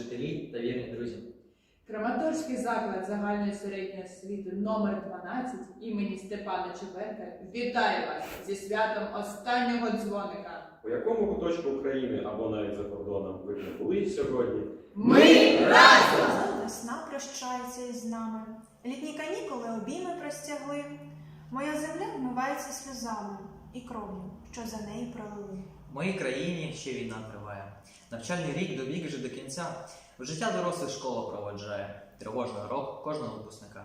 вчителі та вірні друзі. Краматорський заклад загальної середньої освіти номер 12 імені Степана Чебенка вітає вас зі святом останнього дзвоника. У якому куточку України або навіть за кордоном ви не були сьогодні? Ми разом! Весна прощається із нами, літні канікули обійми простягли. Моя земля вмивається сльозами і кров'ю, що за неї пролили. В моїй країні ще війна триває. Навчальний рік добіг вже до кінця. В життя дорослих школа проводжає. Тривожний урок кожного випускника.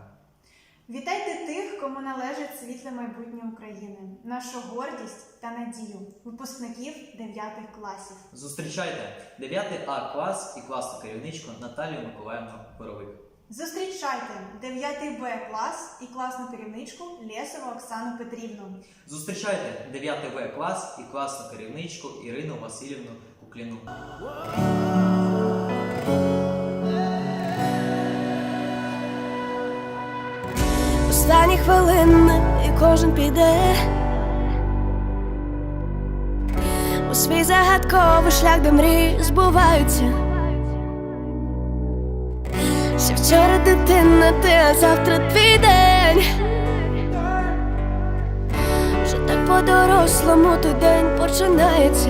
Вітайте тих, кому належить світле майбутнє України, нашу гордість та надію, випускників 9 класів. Зустрічайте 9 А клас і класну керівничку Наталію Миколаївну Боровик. Зустрічайте 9 Б клас і класну керівничку Лєсову Оксану Петрівну. Зустрічайте 9 В клас і класну керівничку Ірину Васильівну Кукліну. Останні хвилини і кожен піде у свій загадковий шлях, де мрії збуваються. Ще вчора дитина, ти, а завтра твій день. Вже так по-дорослому той день починається.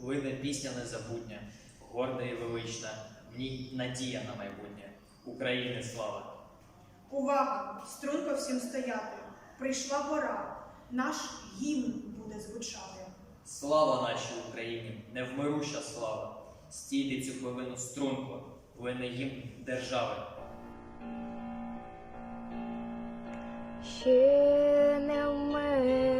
Вийде пісня незабутня, горда і велична. В ній надія на майбутнє. України слава! Увага! Струнко всім стояти! Прийшла пора. Наш гімн буде звучати. Слава нашій Україні, невмируща слава! Стійте цю хвилину струнко, ви не гімн держави. Ще не вмерла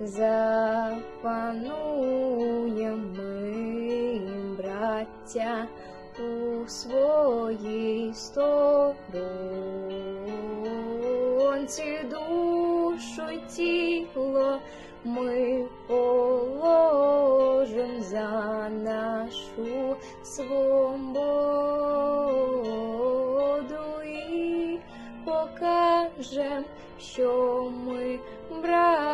запануємо ми, браття, у своїй сторонці. Душу тіло ми положим за нашу свободу і покажем, що ми браття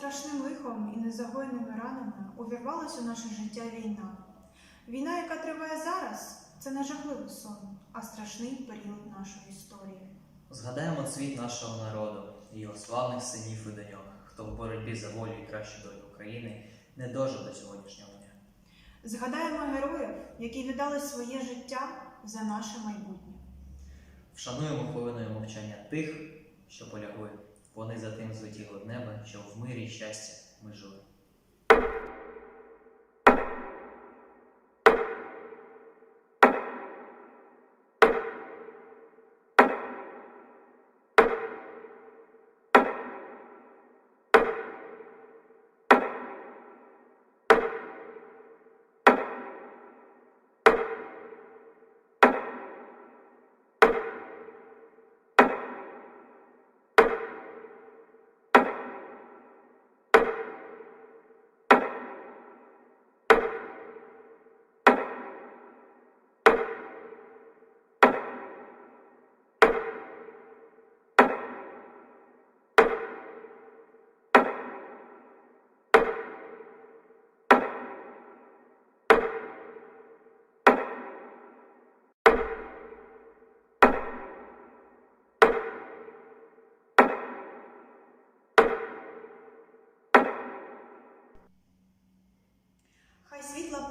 Страшним лихом і незагойними ранами увірвалася у наше життя війна. Війна, яка триває зараз, це не жахливий сон, а страшний період нашої історії. Згадаємо цвіт нашого народу, його славних синів і доньок, хто в боротьбі за волю і кращу долю України не дожив до сьогоднішнього дня. Згадаємо героїв, які віддали своє життя за наше майбутнє. Вшануємо хвилиною мовчання тих, що полягли. Вони за тим злетіли в небо, що в мирі щастя ми жили.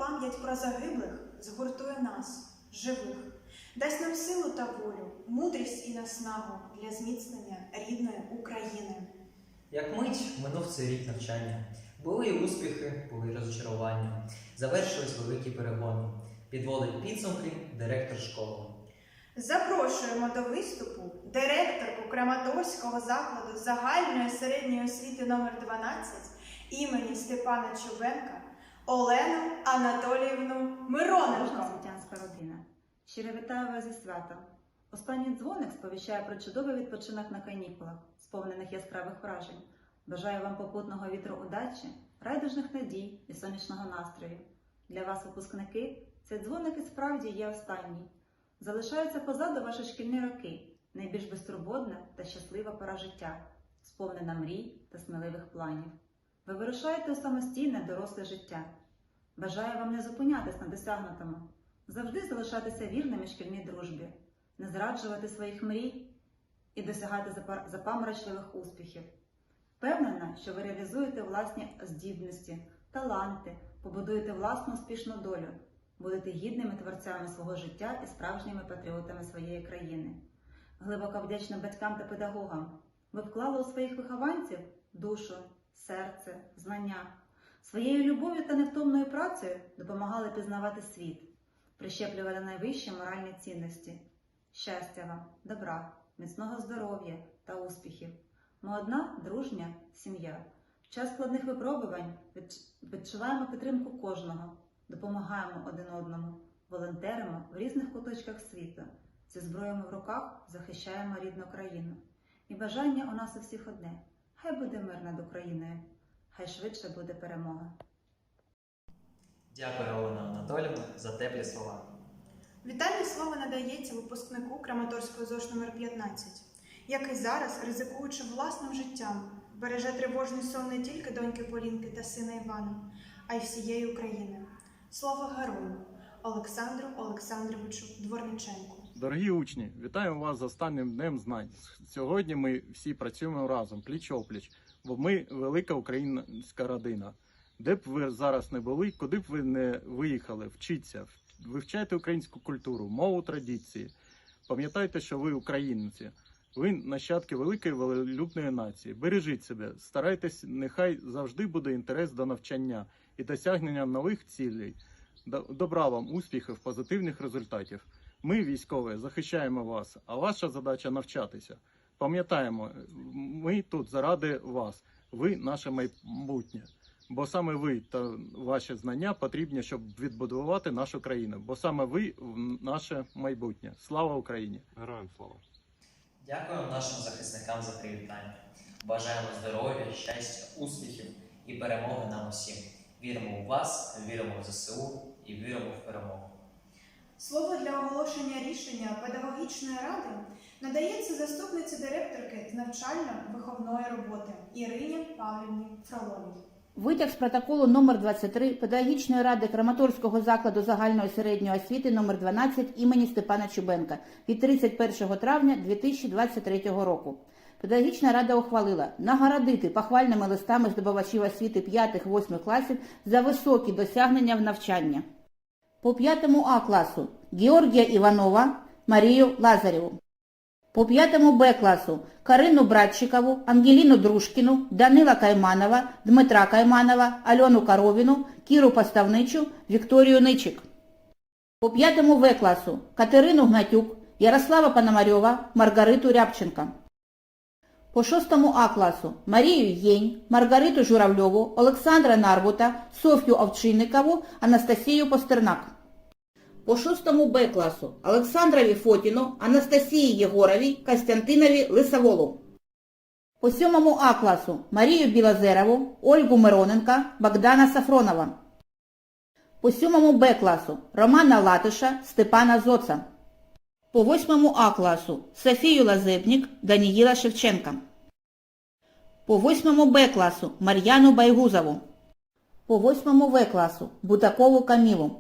Пам'ять про загиблих згуртує нас, живих, дасть нам силу та волю, мудрість і наснагу для зміцнення рідної України. Як мить минув цей рік навчання. Були і успіхи, були й розчарування. Завершились великі перегони. Підводить підсумки директор школи. Запрошуємо до виступу директорку Краматорського закладу загальної середньої освіти номер 12 імені Степана Чубенка Олену Анатоліївну Мироненко. світянська родина. Щиро вітаю вас зі святом. Останній дзвоник сповіщає про чудовий відпочинок на канікулах, сповнених яскравих вражень. Бажаю вам попутного вітру удачі, райдужних надій і сонячного настрою. Для вас, випускники, цей дзвоник і справді є останній. Залишаються позаду ваші шкільні роки, найбільш безтурботна та щаслива пора життя, сповнена мрій та сміливих планів. Ви вирушаєте у самостійне доросле життя. Бажаю вам не зупинятись на досягнутому, завжди залишатися вірними шкільній дружбі, не зраджувати своїх мрій і досягати запаморочливих успіхів. Впевнена, що ви реалізуєте власні здібності, таланти, побудуєте власну успішну долю, будете гідними творцями свого життя і справжніми патріотами своєї країни. Глибоко вдячна батькам та педагогам. Ви вклали у своїх вихованців душу, серце, знання. Своєю любов'ю та невтомною працею допомагали пізнавати світ, прищеплювали найвищі моральні цінності. Щастя вам, добра, міцного здоров'я та успіхів. Ми одна дружня сім'я. В час складних випробувань відчуваємо підтримку кожного, допомагаємо один одному, волонтеримо в різних куточках світу. Зі зброями в руках захищаємо рідну країну. І бажання у нас у всіх одне: хай буде мир над Україною, хай швидше буде перемога. Дякую, Олена Анатолівна, за теплі слова. Вітальне слово надається випускнику Краматорського ЗОЖ номер 15 який зараз, ризикуючи власним життям, береже тривожний сон не тільки доньки Полінки та сина Івана, а й всієї України. Слово герою Олександру Олександровичу Дворниченку. Дорогі учні, вітаємо вас з останнім днем знань. Сьогодні ми всі працюємо разом, пліч опліч, бо ми велика українська родина. Де б ви зараз не були, куди б ви не виїхали, вчіться, вивчайте українську культуру, мову традиції. Пам'ятайте, що ви українці. Ви нащадки великої волелюбної нації. Бережіть себе, старайтесь, нехай завжди буде інтерес до навчання і досягнення нових цілей. Добра вам, успіхів, позитивних результатів. Ми, військові, захищаємо вас, а ваша задача навчатися. Пам'ятаємо, ми тут заради вас. Ви наше майбутнє. Бо саме ви та ваші знання потрібні, щоб відбудувати нашу країну. Бо саме ви наше майбутнє. Слава Україні! Героям слава! Дякуємо нашим захисникам за привітання. Бажаємо здоров'я, щастя, успіхів і перемоги нам усім. Віримо у вас, віримо в ЗСУ і віримо в перемогу. Слово для оголошення рішення педагогічної ради надається заступниці директорки з навчально-виховної роботи Ірині Павлівні Фроловій. Витяг з протоколу номер 23 Педагогічної ради Краматорського закладу загальної середньої освіти номер 12 імені Степана Чубенка від 31 травня 2023 року. Педагогічна рада ухвалила нагородити похвальними листами здобувачів освіти 5-8 класів за високі досягнення в навчанні. По 5 А класу Георгія Іванова, Марію Лазарєву. По 5 Б класу Карину Братчикову, Ангеліну Дружкіну, Данила Кайманова, Дмитра Кайманова, Альону Коровіну, Кіру Поставничу, Вікторію Ничик. По 5 В класу Катерину Гнатюк, Ярослава Пономарьова, Маргариту Рябченка. По 6 А класу Марію Єнь, Маргариту Журавльову, Олександра Нарбута, Софію Овчинникову, Анастасію Постернак. По 6 Б класу Олександрові Фотіну, Анастасії Єгоровій, Костянтинові Лисоволу. По 7 А класу Марію Білозерову, Ольгу Мироненка, Богдана Сафронова. По 7 Б класу Романа Латиша, Степана Зоца. По 8 А класу Софію Лазебнік, Даніїла Шевченка. По 8 Б класу Мар'яну Байгузову. По 8 В класу Бутакову Камілу.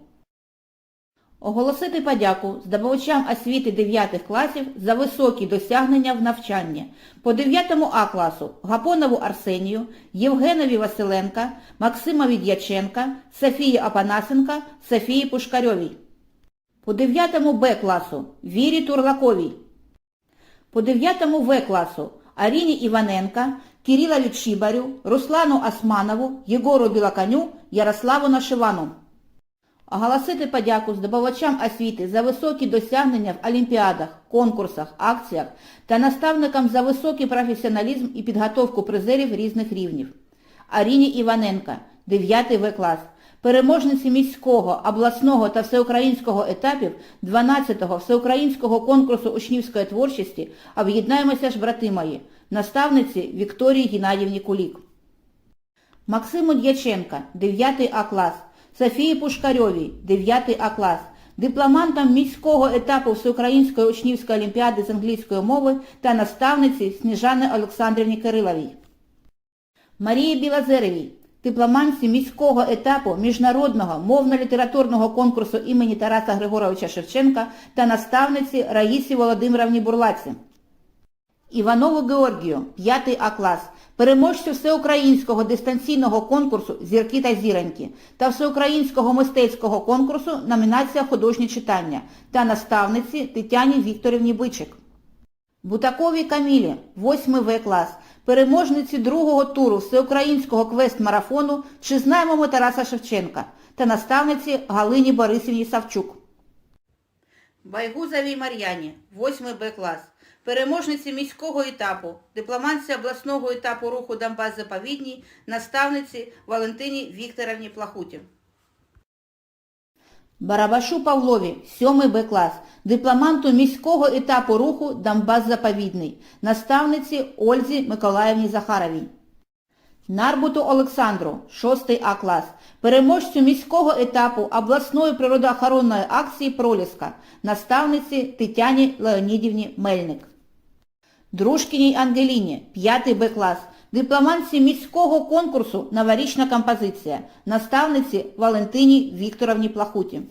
Оголосити подяку здобувачам освіти 9 класів за високі досягнення в навчанні. По 9 А класу Гапонову Арсенію, Євгенові Василенка, Максимові Дяченка, Софії Апанасенка, Софії Пушкарьовій. По 9 Б класу Вірі Турлаковій. По 9 В класу Аріні Іваненка, Кирилові Чібарю, Руслану Османову, Єгору Білоконю, Ярославу Нашивану. Оголосити подяку здобувачам освіти за високі досягнення в олімпіадах, конкурсах, акціях та наставникам за високий професіоналізм і підготовку призерів різних рівнів. Аріні Іваненка, 9 В клас, переможниці міського, обласного та всеукраїнського етапів 12-го всеукраїнського конкурсу учнівської творчості «Об'єднаємося ж, брати мої», наставниці Вікторії Геннадівні Кулік. Максиму Дяченка, 9 А клас, Софії Пушкарьовій, 9 А клас, дипломантам міського етапу Всеукраїнської учнівської олімпіади з англійської мови та наставниці Сніжани Олександрівні Кириловій. Марії Білозеревій, дипломантці міського етапу міжнародного мовно-літературного конкурсу імені Тараса Григоровича Шевченка та наставниці Раїсі Володимировні Бурлаці. Іванову Георгію, 5 А клас, переможцю всеукраїнського дистанційного конкурсу «Зірки та зіроньки» та всеукраїнського мистецького конкурсу «Номінація художні читання» та наставниці Тетяні Вікторівні Бичик. Бутаковій Камілі, 8 В клас, переможниці другого туру всеукраїнського квест-марафону «Чи знаємо ми Тараса Шевченка» та наставниці Галині Борисівні Савчук. Байгузовій Мар'яні, 8 Б клас, переможниці міського етапу, дипломанці обласного етапу руху Донбас Заповідній, наставниці Валентині Вікторовні Плахуті. Барабашу Павлові, 7 Б клас, дипломанту міського етапу руху Донбас Заповідний, наставниці Ользі Миколаївні Захаровій. Нарбуту Олександру, 6 А клас, переможцю міського етапу обласної природоохоронної акції «Проліска», наставниці Тетяні Леонідівні Мельник. Дружкіній Ангеліні, 5 Б клас, дипломантці міського конкурсу «Новорічна композиція», наставниці Валентині Вікторовні Плахуті.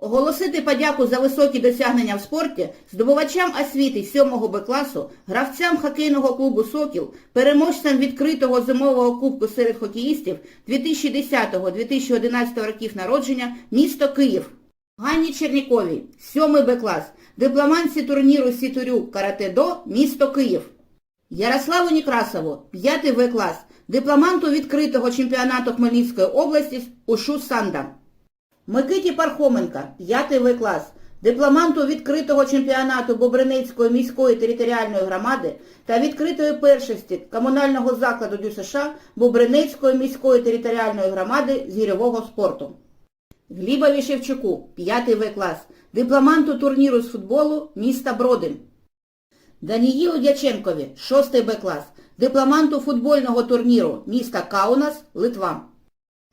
Оголосити подяку за високі досягнення в спорті здобувачам освіти 7 Б класу, гравцям хокейного клубу «Сокіл», переможцям відкритого зимового кубку серед хокеїстів 2010-2011 років народження місто Київ. Ганні Черніковій, 7 Б клас, дипломанці турніру Сітурю Карате-До, місто Київ. Ярославу Некрасову, 5 В клас, дипломанту відкритого чемпіонату Хмельницької області Ушу Санда. Микиті Пархоменка, 5 В клас, дипломанту відкритого чемпіонату Бобринецької міської територіальної громади та відкритої першості комунального закладу ДЮСШ Бобринецької міської територіальної громади з гірьового спорту. Глібові Шевчуку, 5 В клас, дипломанту турніру з футболу міста Бродин. Даніїлу Дяченкові, 6 Б клас, дипломанту футбольного турніру міста Каунас, Литва.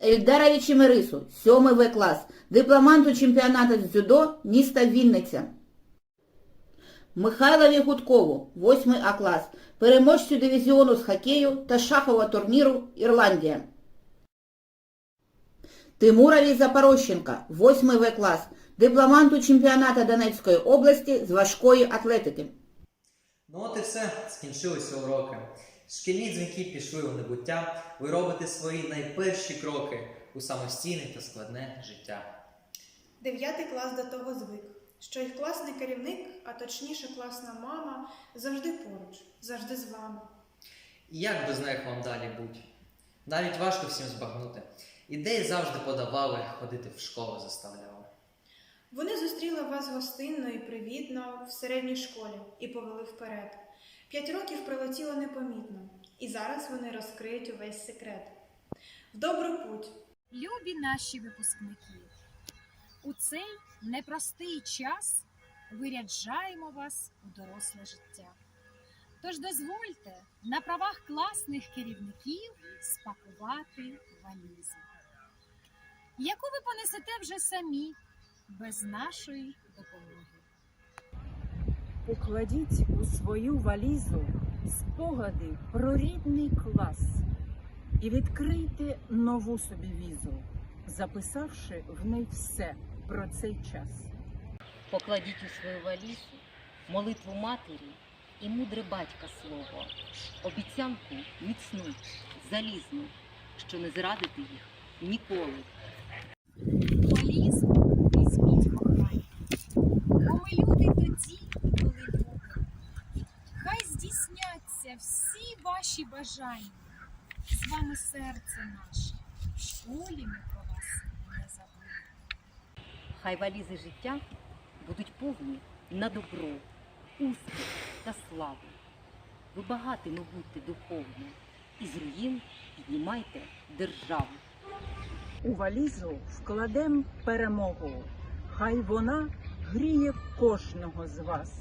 Ельдарові Чемерису, 7 В клас, дипломанту чемпіонату з дзюдо міста Вінниця. Михайлові Гудкову, 8 А клас, переможцю дивізіону з хокею та шахового турніру Ірландія. Тимурові Запорощенка, 8 В клас, дипломанту чемпіоната Донецької області з важкої атлетики. Ну от і все, скінчилися уроки. Шкільні дзвінки пішли у небуття, ви робите свої найперші кроки у самостійне та складне життя. Дев'ятий клас до того звик, що їх класний керівник, а точніше класна мама, завжди поруч, завжди з вами. І як без них вам далі будь? Навіть важко всім збагнути. Ідеї завжди подавали, ходити в школу заставляли. Вони зустріли вас гостинно і привітно в середній школі і повели вперед. П'ять років пролетіло непомітно, і зараз вони розкриють увесь секрет. В добру путь! Любі наші випускники, у цей непростий час виряджаємо вас у доросле життя. Тож дозвольте на правах класних керівників спакувати валізи, яку ви понесете вже самі без нашої допомоги. Покладіть у свою валізу спогади про рідний клас і відкрийте нову собі візу, записавши в неї все про цей час. Покладіть у свою валізу молитву матері і мудре батька слово, обіцянку міцну, залізну, що не зрадити їх ніколи. Валізу візьміть кохання, бо ми люди тоді, коли любимо. Хай здійсняться всі ваші бажання. З вами серце наше. В школі ми про вас не забудемо. Хай валізи життя будуть повні на добро, успіх та славу. Ви багатими будьте духовно, і з руїн піднімайте державу. У валізу вкладем перемогу. Хай вона гріє кожного з вас.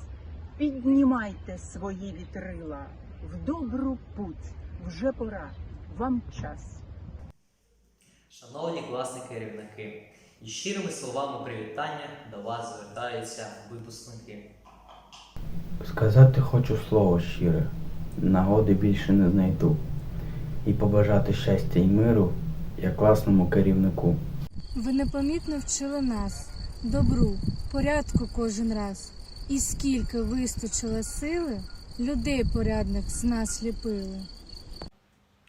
Піднімайте свої вітрила в добру путь. Вже пора, вам час. Шановні класні керівники, і щирими словами привітання до вас звертаються випускники. Сказати хочу слово щире, нагоди більше не знайду. І побажати щастя і миру як класному керівнику. Ви непомітно вчили нас добру, порядку кожен раз. І скільки вистачило сили, людей порядних з нас ліпили.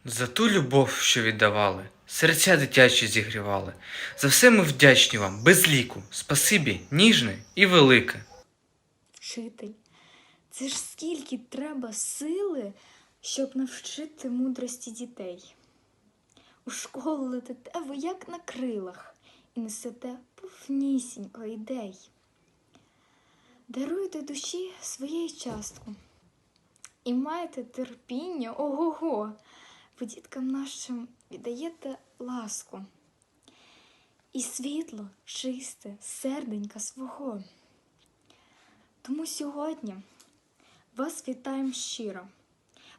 За ту любов, що віддавали, серця дитячі зігрівали. За все ми вдячні вам, без ліку. Спасибі, ніжне і велике. Вчитель, це ж скільки треба сили, щоб навчити мудрості дітей. У школу летите ви як на крилах і несете повнісінько ідей. Даруйте душі своєю частку і маєте терпіння ого-го. Ви діткам нашим віддаєте ласку і світло чисте, серденька свого. Тому сьогодні вас вітаємо щиро,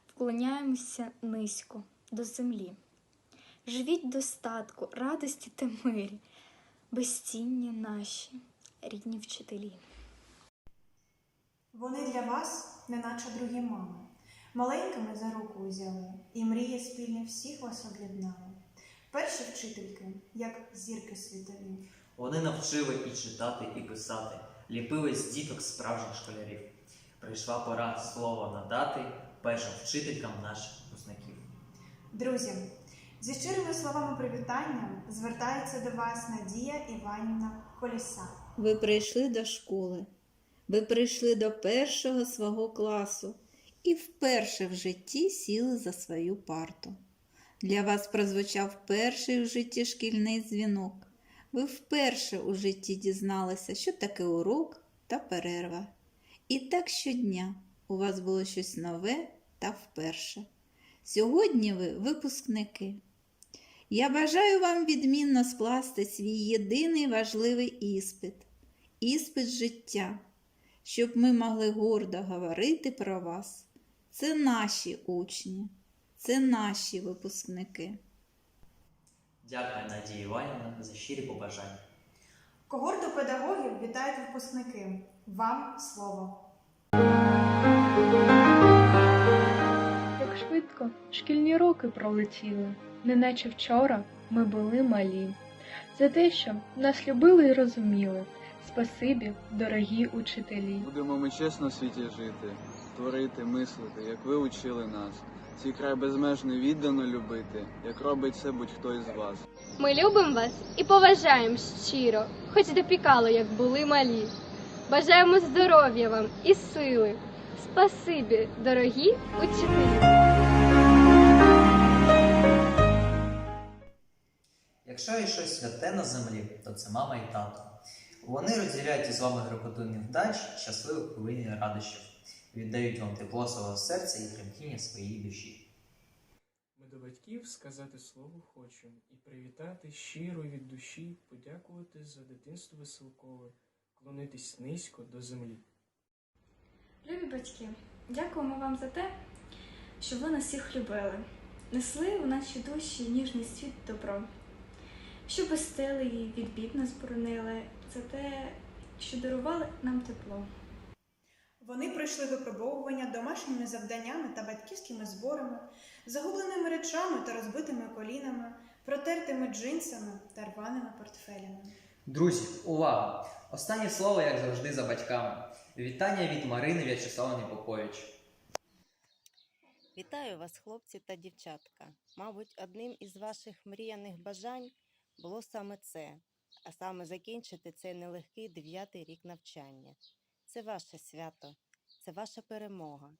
вклоняємося низько до землі. Живіть достатку, радості та мирі, безцінні наші рідні вчителі. Вони для вас, неначе другі мами, маленькими за руку узяли, і мрії спільні всіх вас об'єднали. Перші вчительки, як зірки світові, Вони навчили і читати, і писати, ліпили з діток справжніх школярів. Прийшла пора слово надати першим вчителькам наших випускників. Друзі, зі щирими словами привітання звертається до вас Надія Іванівна Коліса. Ви прийшли до школи, ви прийшли до першого свого класу і вперше в житті сіли за свою парту. Для вас прозвучав перший в житті шкільний дзвінок. Ви вперше у житті дізналися, що таке урок та перерва. І так щодня у вас було щось нове та вперше. Сьогодні ви випускники. Я бажаю вам відмінно скласти свій єдиний важливий іспит іспит життя, щоб ми могли гордо говорити про вас. Це наші учні, це наші випускники. Дякую, Надія Іванівна, за щирі побажання. Когорту педагогів вітають випускники. Вам слово. Як швидко шкільні роки пролетіли, неначе вчора ми були малі. за те, що нас любили і розуміли. Спасибі, дорогі учителі. Будемо ми чесно в світі жити, творити, мислити, як ви учили нас. Цей край безмежно віддано любити, як робить це будь-хто із вас. Ми любимо вас і поважаємо щиро, хоч допікало, як були малі. Бажаємо здоров'я вам і сили. Спасибі, дорогі учителі. Якщо є щось святе на землі, то це мама і тато. Вони розділяють із вами грекоту невдач, щасливих хвилин і радощів, віддають вам тепло свого серця і тремтіння своєї душі. Ми до батьків сказати слово хочемо і привітати щиро від душі, подякувати за дитинство веселкове, клонитись низько до землі. Любі батьки, дякуємо вам за те, що ви нас всіх любили, несли в наші душі ніжний світ добро, що пестили і від бід нас боронили, за те, що дарували нам тепло. Вони пройшли випробовування домашніми завданнями та батьківськими зборами, загубленими речами та розбитими колінами, протертими джинсами та рваними портфелями. Друзі, увага! Останнє слово, як завжди, за батьками. Вітання від Марини В'ячеславни Попович. Вітаю вас, хлопці та дівчатка. Мабуть, одним із ваших мріяних бажань було саме це, а саме закінчити цей нелегкий дев'ятий рік навчання. Це ваше свято, це ваша перемога,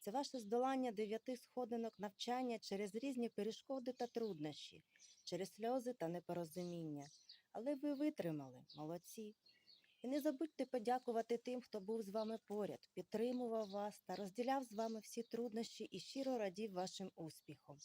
це ваше здолання дев'яти сходинок навчання через різні перешкоди та труднощі, через сльози та непорозуміння. Але ви витримали, молодці. І не забудьте подякувати тим, хто був з вами поряд, підтримував вас та розділяв з вами всі труднощі і щиро радів вашим успіхом.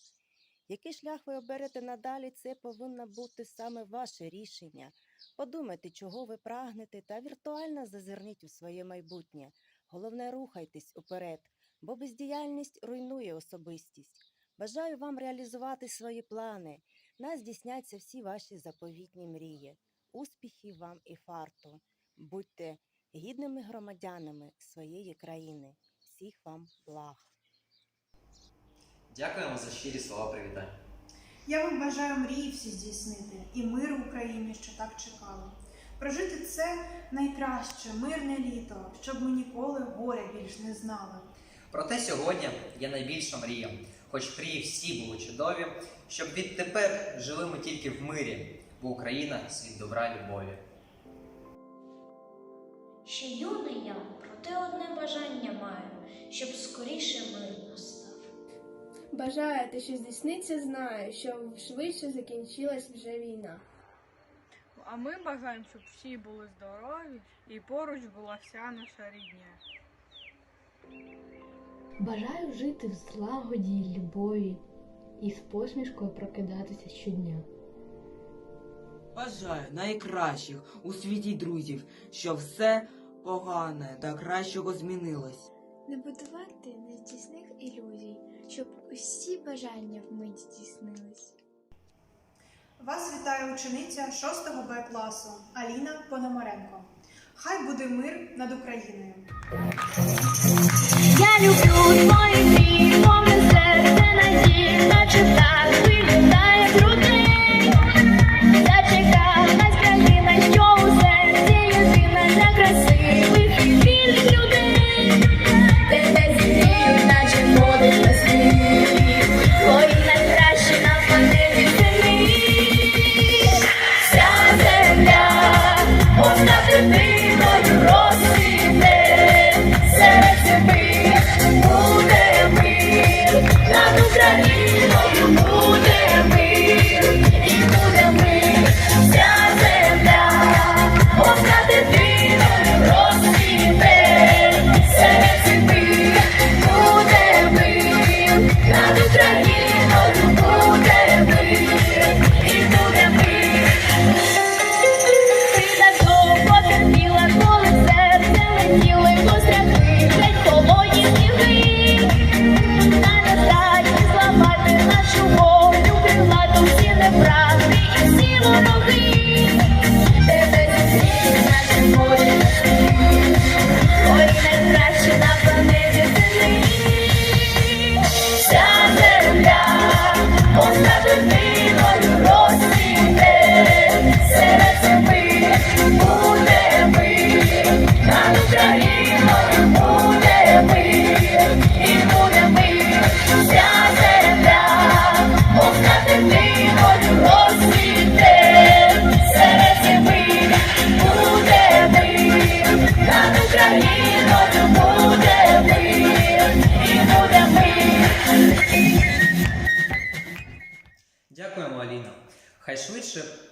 Який шлях ви оберете надалі, це повинно бути саме ваше рішення. Подумайте, чого ви прагнете, та віртуально зазирніть у своє майбутнє. Головне, рухайтесь уперед, бо бездіяльність руйнує особистість. Бажаю вам реалізувати свої плани. Нас здійсняться всі ваші заповітні мрії. Успіхів вам і фарту. Будьте гідними громадянами своєї країни. Всіх вам благ. Дякуємо за щирі слова привітання. Я вам бажаю мрії всі здійснити і миру Україні, що так чекали. Прожити це найкраще, мирне літо, щоб ми ніколи горя більш не знали. Проте сьогодні є найбільша мрія, хоч мрії всі були чудові, щоб відтепер жили ми тільки в мирі, бо Україна світ добра любові. Ще юний я, проте одне бажання маю, щоб скоріше мир настав. Бажаєте, що здійсниться, знаю, що швидше закінчилась вже війна. А ми бажаємо, щоб всі були здорові і поруч була вся наша рідня. Бажаю жити в злагоді й любові і з посмішкою прокидатися щодня. Бажаю найкращих у світі друзів, щоб все погане та кращого змінилось. Не будувати нездійсних ілюзій, щоб усі бажання вмить здійснились. Вас вітає учениця 6 Б класу Аліна Пономаренко. Хай буде мир над Україною. Я люблю твої мрії,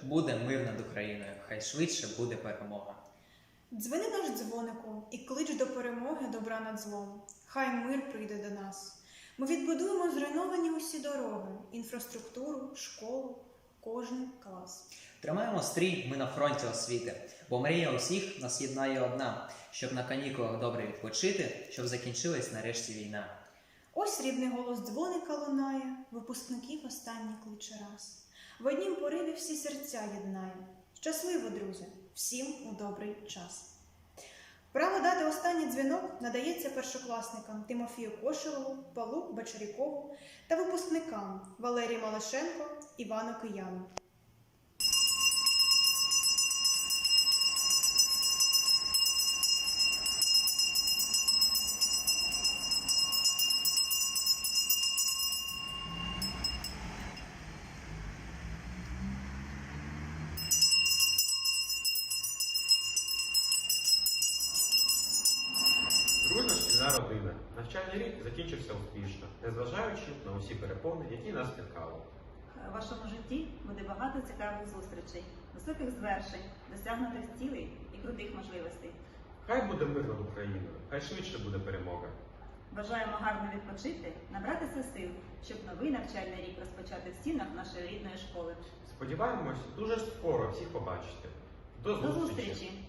буде мир над Україною, хай швидше буде перемога. Дзвени наш дзвонику і клич до перемоги добра над злом. Хай мир прийде до нас. Ми відбудуємо зруйновані усі дороги, інфраструктуру, школу, кожний клас. Тримаємо стрій, ми на фронті освіти, бо мрія усіх нас єднає одна, щоб на канікулах добре відпочити, щоб закінчилась нарешті війна. Ось рідний голос дзвоника лунає, випускників останній кличе раз. В однім пориві всі серця єднає. Щасливо, друзі, всім у добрий час. Право дати останній дзвінок надається першокласникам Тимофію Кошелову, Павлу Бачарікову та випускникам Валерії Малишенко, Івану Кияну. Навчальний рік закінчився успішно, незважаючи на усі перепони, які нас спіткали. В вашому житті буде багато цікавих зустрічей, високих звершень, досягнутих цілей і крутих можливостей. Хай буде мир над Україною, хай швидше буде перемога. Бажаємо гарно відпочити, набратися сил, щоб новий навчальний рік розпочати в стінах нашої рідної школи. Сподіваємось, дуже скоро всіх побачити. До До зустрічі! зустрічі!